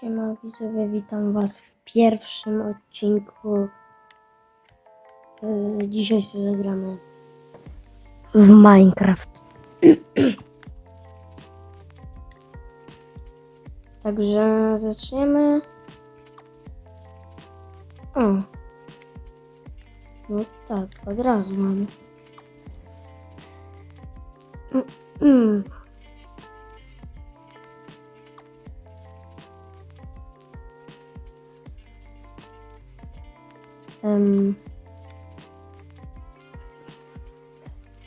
Siema widzowie, witam was w pierwszym odcinku. Yy, dzisiaj sobie zagramy w Minecraft. Także zaczniemy. O. No tak, od razu mamy. Mm, mm. Em.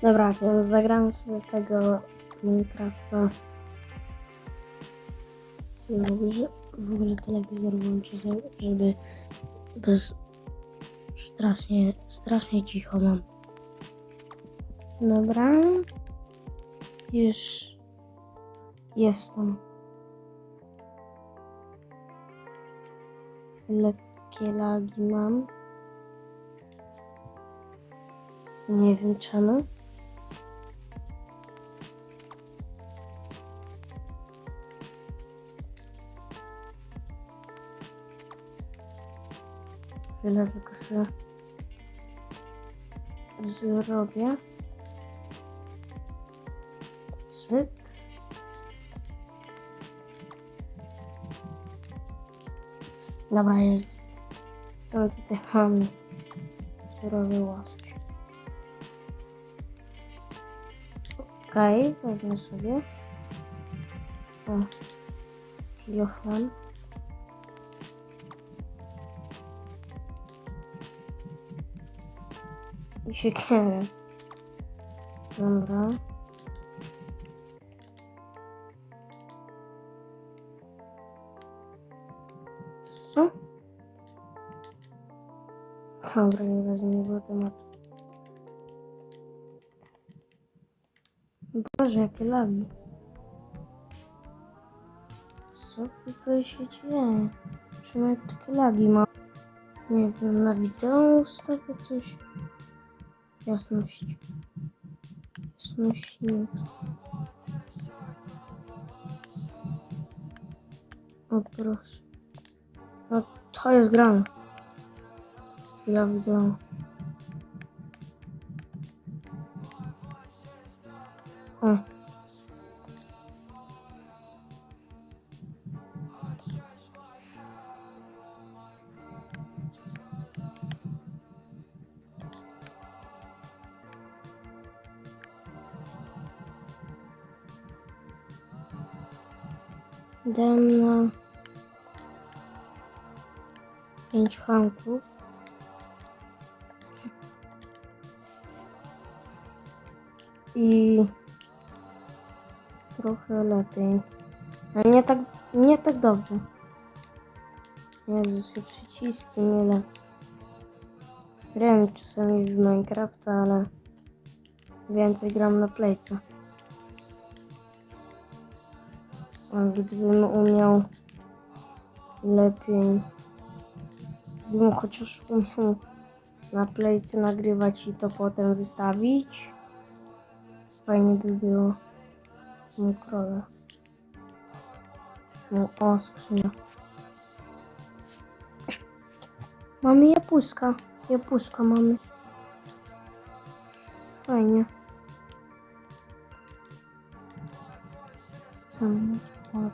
Dobra, to zagramy sobie tego Minecrafta. W ogóle, w ogóle telewizor włączy, żeby bez... Strasznie, strasznie cicho mam. Dobra. Już jestem. Lekkie lagi mam. Nie wiem czemu. Chwilę tylko sobie zrobię. Syp. Dobra, jest. Co tutaj. Okej, wezmę sobie. O, kilogram. I siekierę. Dobra. Co? Dobra, nie wezmę, nie było Boże, jakie lagi. Co tutaj się dzieje? Czemu takie lagi mam? Nie wiem, na wideo ustawię coś. Jasność. Jasność nie. O proszę. No to jest grane. Ja wideo. Dam na pięć hanków. I trochę lepiej. Ale nie tak, nie tak dobrze. Jezus, przyciski mylę. Grałem czasami w Minecrafta, ale więcej gram na playce. Gdybym umiał lepiej, gdybym chociaż umiał na playce nagrywać i to potem wystawić, fajnie by było. Mój krole. No, o, skrzynia. Mamy jabłuszka. Jabłuszka mamy. Fajnie. Co mamy? O.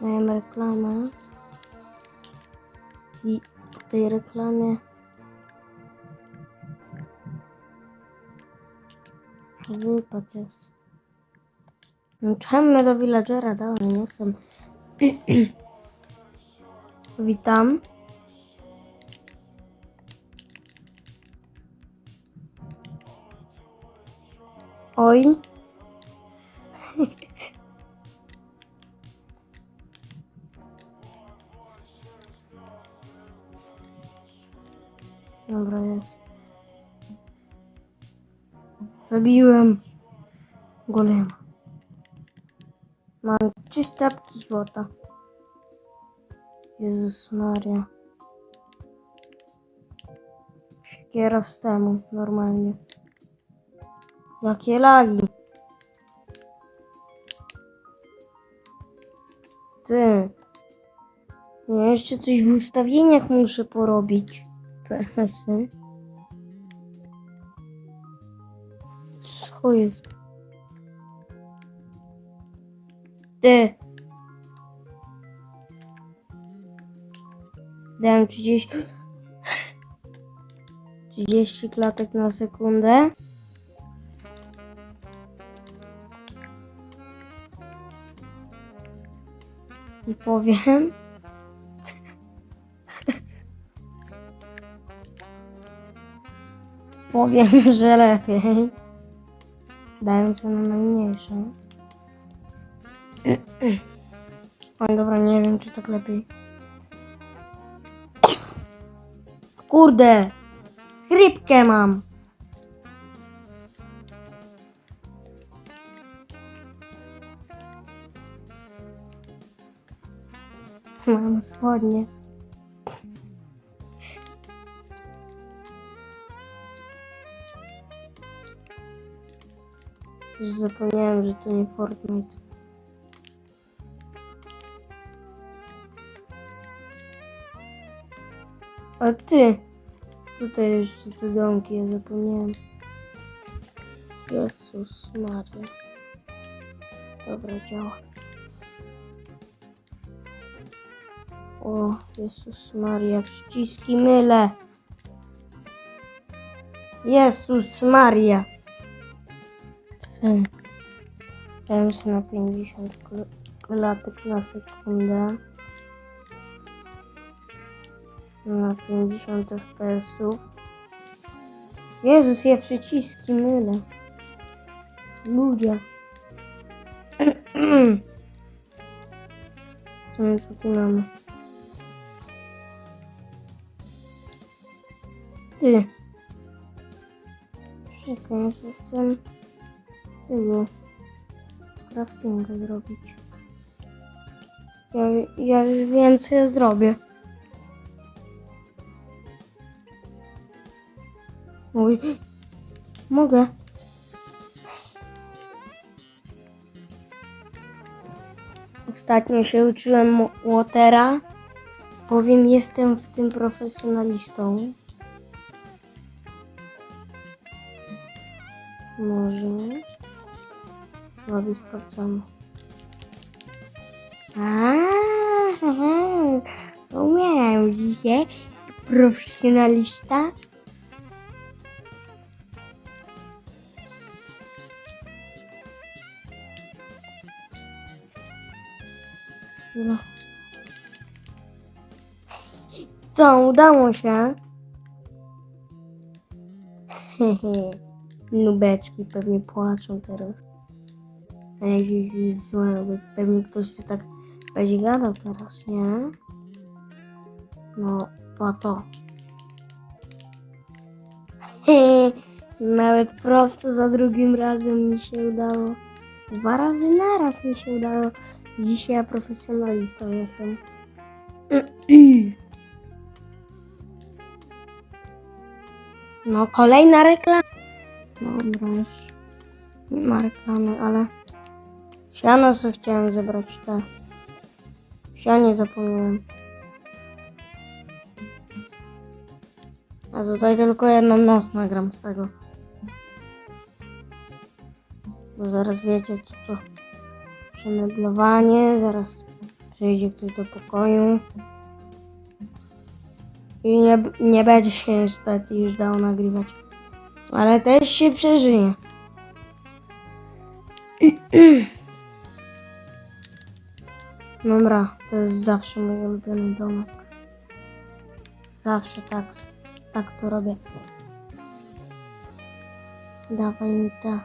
Miałem reklamę. I po tej reklamie wypad jest. No czemu do villagera dałem? Nie chcę. Witam. Oj. Dobra, jest. Zabiłem golema. Mam trzy stapki złota. Jezus Maria. Siekiera w stemu, normalnie. Jakie lagi? Ty. Ja jeszcze coś w ustawieniach muszę porobić. PS-y. Co jest? Ty. Dałem 30... 30 klatek na sekundę. I powiem... powiem, że lepiej. Daję cenę najmniejszą. O, dobra, nie wiem, czy tak lepiej. Kurde! Chrypkę mam! Mam spodnie. Już zapomniałem, że to nie Fortnite. A ty! Tutaj jeszcze te domki, ja zapomniałem. Jezus Maria. Dobra, O, Jezus Maria, przyciski mylę. Jezus Maria. Dałem się na 50 kl- klatek na sekundę. Na 50 FPS-ów. Jezus, ja przyciski mylę. Ludzie. Co my tutaj mamy? Ty. Czekaj, ja sobie chcę tego craftinga zrobić. Ja, ja już wiem, co ja zrobię. Oj, mogę. Ostatnio się uczyłem Watera. Powiem, jestem w tym profesjonalistą. Może. Robię sprawdzamy. Aaaa, umiem, widzicie? Profesjonalista. No. Co, udało się? Hehe. Nubeczki pewnie płaczą teraz. A jakieś złe, bo pewnie ktoś się tak będzie gadał teraz, nie? No, po to. Nawet prosto za drugim razem mi się udało. Dwa razy naraz mi się udało. Dzisiaj ja profesjonalistą jestem. No, kolejna reklama. Dobra, już nie ma reklamy, ale siano co chciałem zebrać te. Sianie zapomniałem. A tutaj tylko jedną noc nagram z tego. Bo zaraz wiecie co to przemeblowanie, zaraz przyjdzie ktoś do pokoju. I nie, nie będzie się niestety już dało nagrywać. Ale też się przeżyje. Dobra, to jest zawsze mój ulubiony domek. Zawsze tak, tak to robię. Dawaj mi ta.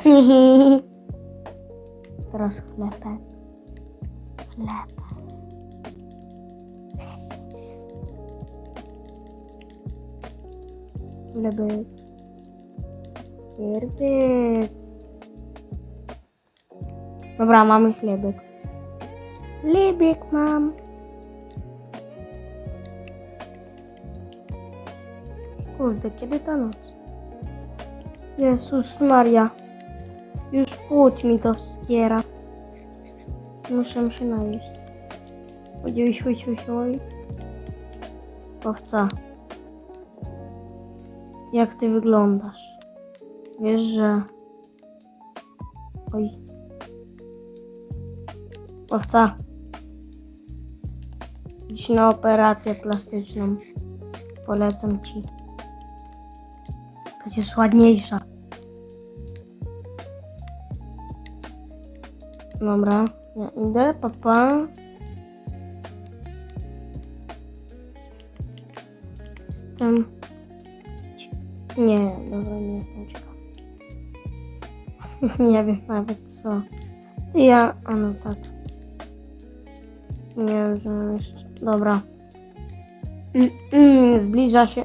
Teraz. Chleb. Chlebek. Chlebek. Dobra, mamy chlebek. Libiek mam. Kurde, kiedy ta noc? Jezus Maria. Już płód mi to wskiera. Muszę się najeść. Oj, oj, oj, oj, oj. Owca. Jak ty wyglądasz? Wiesz, że... Oj. Owca. Idź na operację plastyczną. Polecam ci. Będziesz ładniejsza. Dobra, ja idę, papa. Jestem... Nie, dobra, nie jestem ciekawa. nie wiem nawet co. Ja... A no tak. Nie wiem, jeszcze... Dobra. Mm, mm, zbliża się...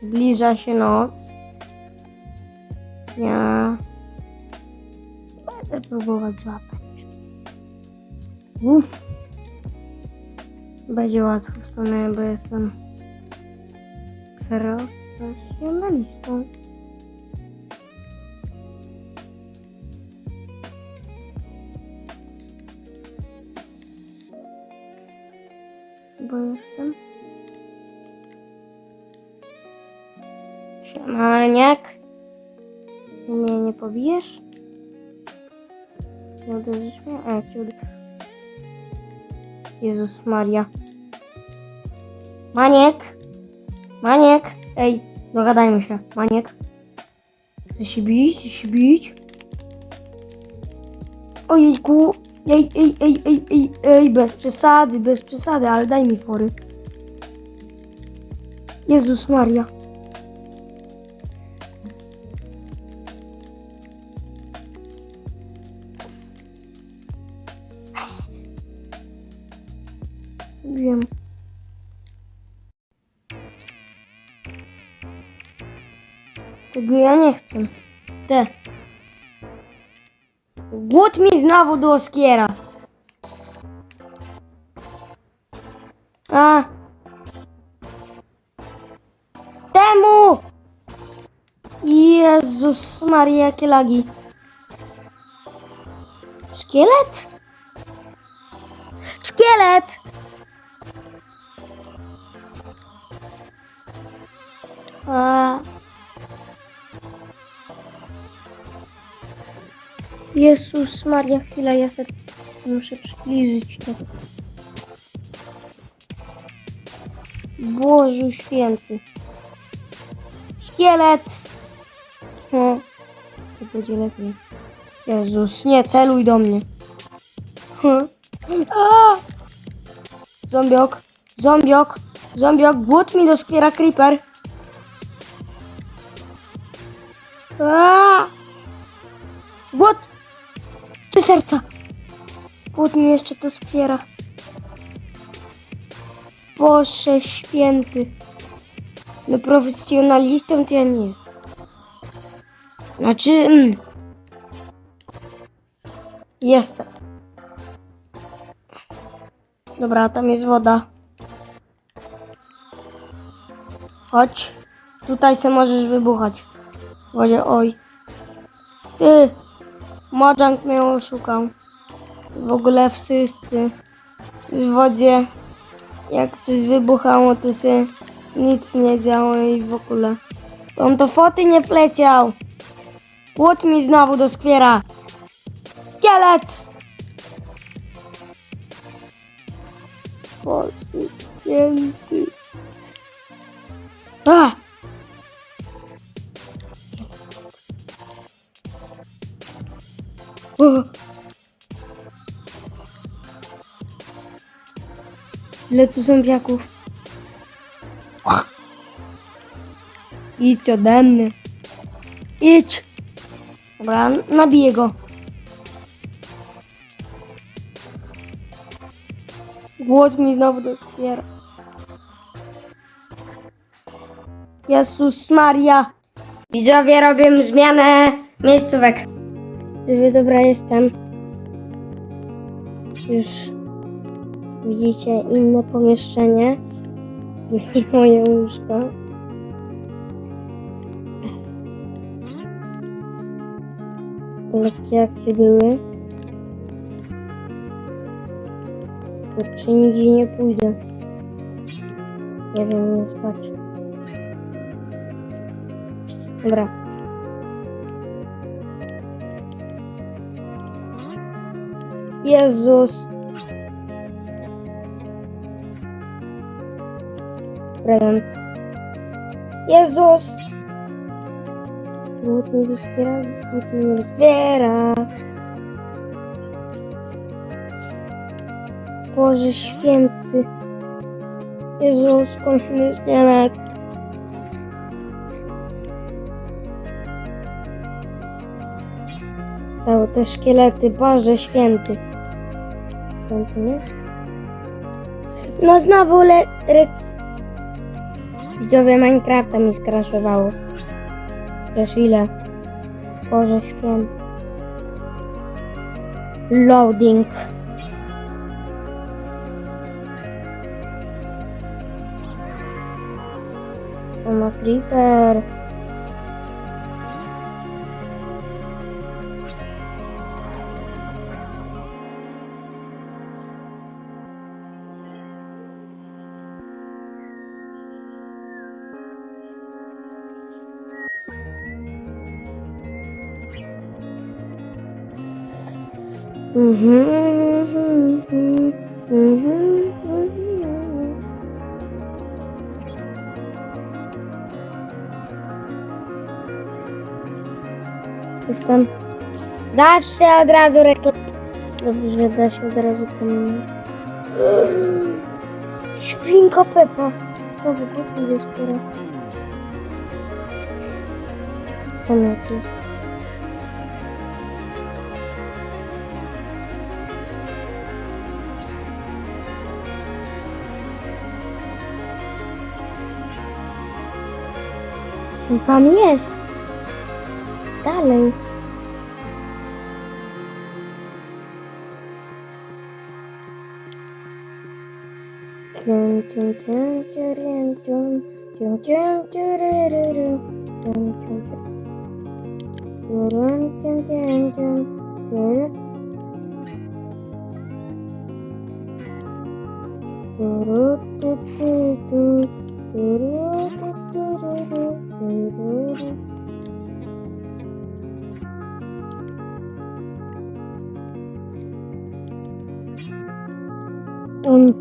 Zbliża się noc. Ja... Będę próbować złapać. Uff. Będzie łatwo w sumie, bo jestem profesjonalistą. Bo jestem. Siemaniak. Ty mnie nie pobijesz? Nie uderzysz mnie? A jak cię uder... Jezus Maria. Maniek! Maniek! Ej, dogadajmy się. Maniek. Chcesz się bić? Chcesz się bić? Ojejku! Ej, ej, ej, ej, ej, ej, bez przesady, bez przesady, ale daj mi fory. Jezus Maria. Zrobiłem. Tego ja nie chcę. Te. Głód mi znowu do oskiera. A. Temu! Jezus Maria, jakie lagi. Szkielet? Szkielet! A... Jezus Maria, chwila, ja sobie muszę przybliżyć to. Boże święty. Szkielet! O, to będzie lepiej. Jezus, nie celuj do mnie. Hm. Zombiok, zombiok, zombiok, głód mi doskwiera creeper. A! Głód! Trzy serca! Głód mi jeszcze to skwiera. Boże święty. No profesjonalistą to ja nie jestem. Znaczy... Mm, jestem. Dobra, tam jest woda. Chodź. Tutaj se możesz wybuchać. Wodzie, oj. Ty! Mojang mnie oszukał. W ogóle wszyscy w wodzie jak coś wybuchało, to się nic nie działo i w ogóle. To on to foty nie wleciał. Głód mi znowu do skwiera. Szkielet! Boże święty. A! O! Ile tu zombiaków? Idź ode mnie. Idź. Dobra, nabiję go. Głód mi znowu dospiera. Jezus Maria. Widzowie robię zmianę miejscówek. Żeby dobra jestem. Już widzicie inne pomieszczenie. Nie moje łóżko. Lekkie akcje były. Kurczę, nigdzie nie pójdę. Nie wiem, nie spać. Dobra. Jezus. Prezent. Jezus. Głód nie dospiera, głód nie dospiera. Boże święty. Jezus, kolejny szkielet. Całe te szkielety, Boże święty. No znowu le... Re... Widzowie Minecrafta mi skraszowało. Przez chwilę. Boże święty. Loading. O ma creeper. Jestem zawsze od razu reklam. Dobrze, da się od razu pominąć. Świnka Pepa. Znowu Pepa ze skóra. Tam Tam jest. Dalej. Dum, dum, jure dum, dum, dum, jure jure dum, dum, dum, dum, jure jure jure jure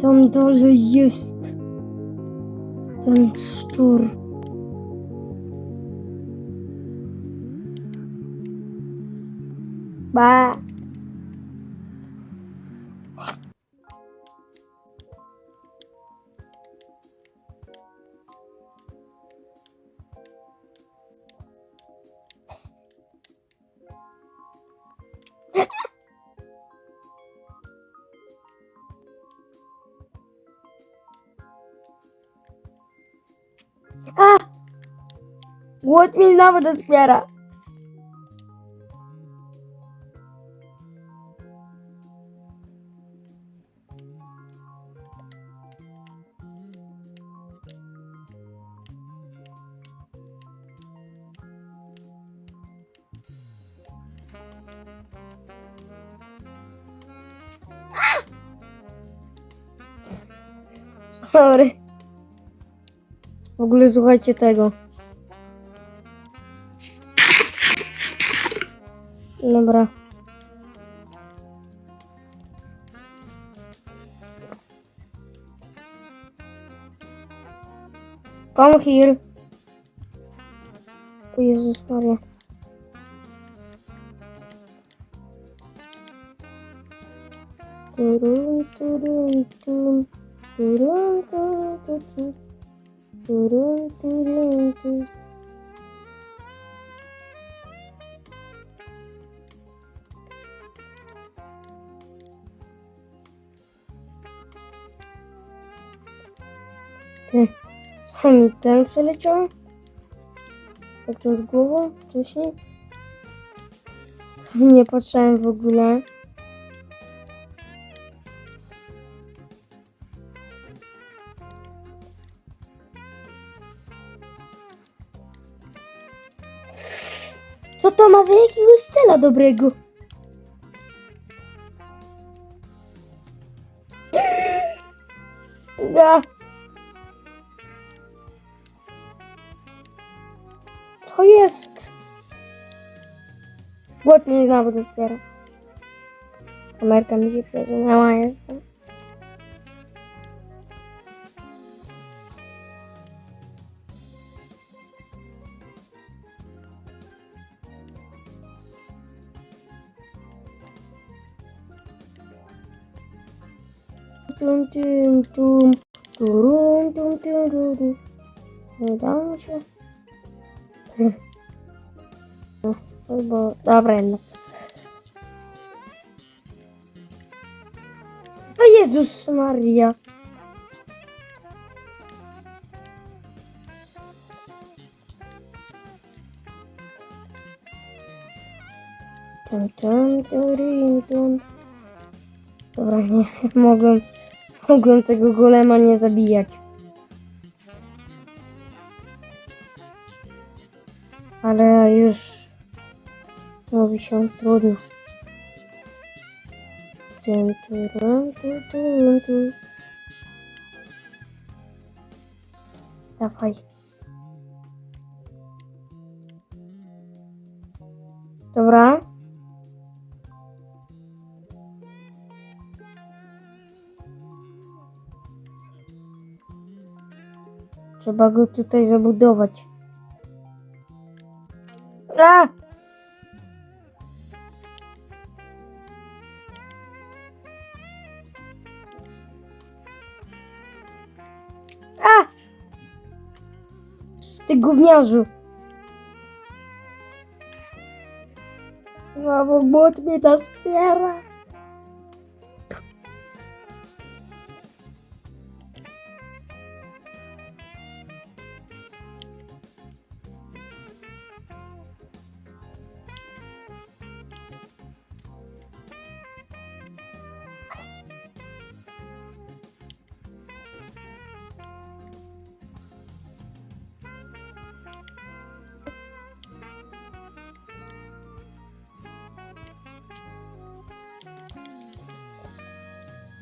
On tam dalej jest. Ten Głód mi znowu dospiera. Sorry. W ogóle słuchajcie tego. Valkyrie. Jesus Maria. Turum, turum, turum. Turum, turum, turum. Turum, turum, turum. Yeah. mi chomitem przeleciała. Patrząc głową wcześniej. Nie patrzałem w ogóle. Co to ma za jakiegoś cela dobrego? Głód mnie znowu dospiera. Kamerka mi się przesunęła jestem. Tum, tum, tum, turum, tum, tum, tum, tum. Albo... Dobra, jednak. O Jezus Maria. Tum, tum, turim, tum. Dobra, nie mogłem, mogłem tego golema nie zabijać. Ale już robi się trudno. Turum, tum. Dawaj. Dobra. Trzeba go tutaj zabudować. A! Ty gówniarzu! Mamo, błot mnie naspiera.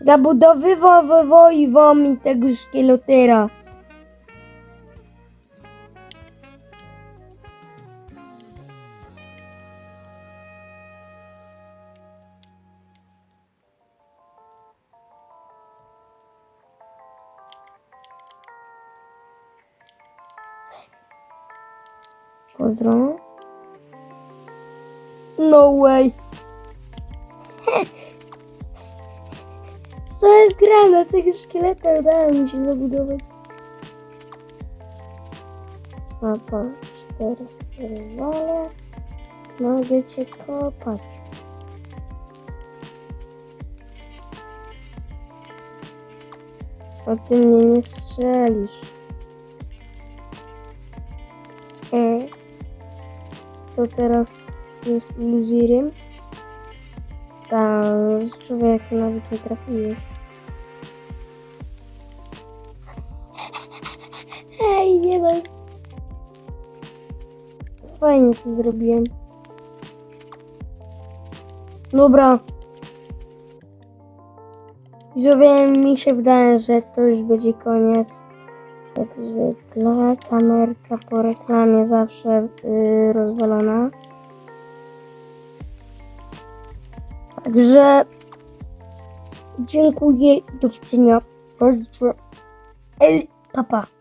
Zabudowywał mi tego szkielotera. Pozdro. No way. Co jest grane? Tego szkieleta udało mi się zabudować. Mapa 4, 4 wale. Mogę cię kopać. A ty mnie nie strzelisz. E. To teraz jest iluzirem. Tam, człowiek nawet nie trafiłeś. Fajnie to zrobiłem. Dobra. Widzowie, mi się wydaje, że to już będzie koniec. Jak zwykle, kamerka po reklamie zawsze yy, rozwalona. Także dziękuję, do widzenia. Pozdro. Ej, papa.